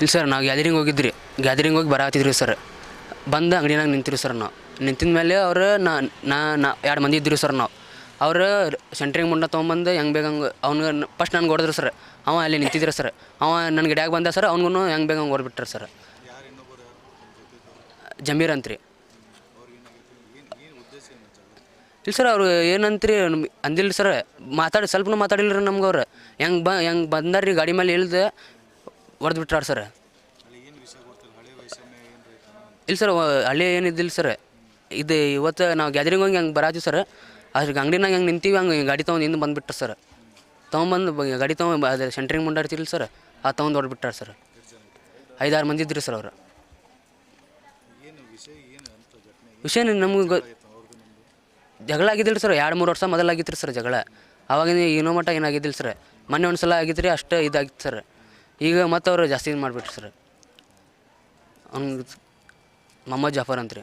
ಇಲ್ಲ ಸರ್, ನಾವು ಗ್ಯಾದರಿಂಗ್ ಹೋಗಿದ್ರಿ. ಗ್ಯಾದರಿಂಗ್ ಹೋಗಿ ಬರತ್ತಿದ್ರಿ ಸರ್. ಬಂದು ಅಂಗಡಿನಾಗ ನಿಂತಿರು ಸರ್ ನಾವು. ನಿಂತಿದ ಮೇಲೆ ಅವ್ರು ನಾ ನಾ ಎರಡು ಮಂದಿ ಇದ್ದರು ಸರ್ ನಾವು. ಅವ್ರು ಸೆಂಟ್ರಿಂಗ್ ಮುಂಡ ತೊಗೊಂಬಂದು ಹೆಂಗೆ ಬೇಗ ಹಂಗೆ ಅವ್ನಿಗೆ ಫಸ್ಟ್ ನನಗೆ ಹೊಡೆದ್ರು ಸರ್. ಅವ ಅಲ್ಲಿ ನಿಂತಿದ್ರು ಸರ್. ಅವ ನನ್ನ ಗಿಡಾಗ ಬಂದ ಸರ್ ಅವ್ನಿಗೂ ಹೆಂಗೆ ಬೇಗ ಹಂಗೆ ಹೊಡ್ಬಿಟ್ರು ಸರ್. ಜಮೀರ್ ಅಂತ್ರಿ. ಇಲ್ಲ ಸರ್, ಅವರು ಏನಂತ್ರಿ ಅಂದಿಲ್ಲ ಸರ್, ಮಾತಾಡಿ, ಸ್ವಲ್ಪನೂ ಮಾತಾಡಿಲ್ಲ ರೀ ನಮ್ಗೆ ಅವ್ರು. ಹೆಂಗೆ ಬ, ಹೆಂಗೆ ಬಂದಾರ್ರಿ ಗಾಡಿ ಮೇಲೆ ಇಳ್ದು ಹೊಡೆದು ಬಿಟ್ರಾರ ಸರ್? ಇಲ್ಲ ಸರ್ ಹಳ್ಳಿ ಏನಿದ್ದಿಲ್ಲ ಸರ್. ಇದು ಇವತ್ತು ನಾವು ಗ್ಯಾದರಿಂಗ್ ಹೋಗಿ ಹಂಗೆ ಬರಾತೀವಿ ಸರ್. ಅದ್ರ ಅಂಗಡಿನಾಗ ಹಂಗೆ ನಿಂತೀವಿ ಹಂಗೆ ಗಾಡಿ ತೊಗೊಂಡು ಹಿಂದೆ ಬಂದ್ಬಿಟ್ರು ಸರ್. ತೊಗೊಂಬಂದು ಗಾಡಿ ತೊಗೊಂಡು ಅದು ಸೆಂಟ್ರಿಂಗ್ ಮುಂಡಾಡ್ತಿಲ್ಲ ಸರ್. ಆ ತೊಗೊಂಡು ಹೊಡ್ಬಿಟ್ಟಾರ ಸರ್. ಐದಾರು ಮಂದಿ ಇದ್ರಿ ಸರ್ ಅವರು. ವಿಷಯ ನಮ್ಗೆ ಗೊ ಜಗಳ ಆಗಿದ್ದಿಲ್ಲ ಸರ್ ಎರಡು ಮೂರು ವರ್ಷ ಮೊದಲಾಗಿತ್ತು ಸರ್ ಜಗಳ. ಆವಾಗ ಏನೋ ಮಟ್ಟ ಏನಾಗಿದ್ದಿಲ್ಲ ಸರ್. ಮೊನ್ನೆ ಒಂದು ಸಲ ಆಗಿದ್ರಿ ಅಷ್ಟೇ ಇದಾಗಿತ್ತು ಸರ್. ಈಗ ಮತ್ತು ಅವರು ಜಾಸ್ತಿ ಮಾಡಿಬಿಟ್ರು ಸರ್. ಅವ್ನಿಗೆ ಮೊಹಮ್ಮದ್ ಜಾಫರ್ ಅಂತ ರೀ